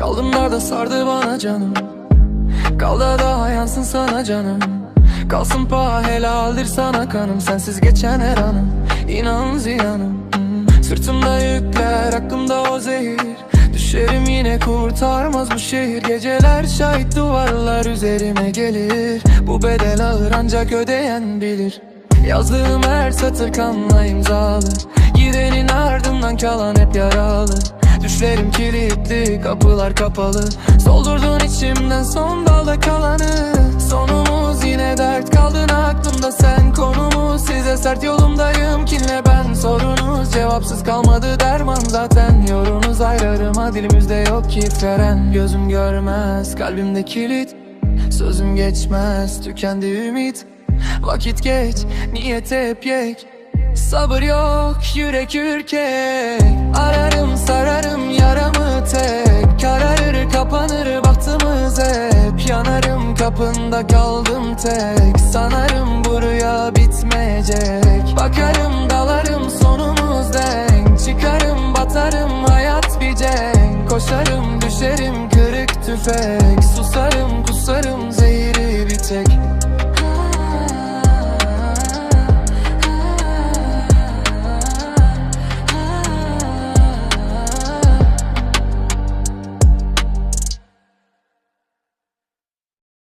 da sardı bana canım. Kal da daha yansın sana canım. Kalsın pa helaldir sana kanım. Sensiz geçen her anım. İnan ziyanım. Hmm. Sırtımda yükler aklımda o zehir. Düşerim yine kurtarmaz bu şehir. Geceler şahit duvarlar üzerime gelir. Bu bedel ağır ancak ödeyen bilir. Yazdığım her satır kanla imzalı. Gidenin ardından kalan hep yaralı Düşlerim kilitli kapılar kapalı. Soldurdun içimden son dalda kalanı. Sonumuz yine dert kaldın aklımda. Sen Konumuz size sert yolumdayım. Kinle ben Sorunuz? Cevapsız kalmadı derman zaten. Yorunuz ayrarıma dilimizde yok ki feren. Gözüm görmez kalbimde kilit. Sözüm geçmez tükendi ümit. Vakit geç niyet hep yek. Sabır yok yürek ürkek kapında kaldım tek. Sanarım bu rüya bitmeyecek. Bakarım dalarım sonumuz denk. Çıkarım batarım hayat bir cenk. Koşarım düşerim kırık tüfek.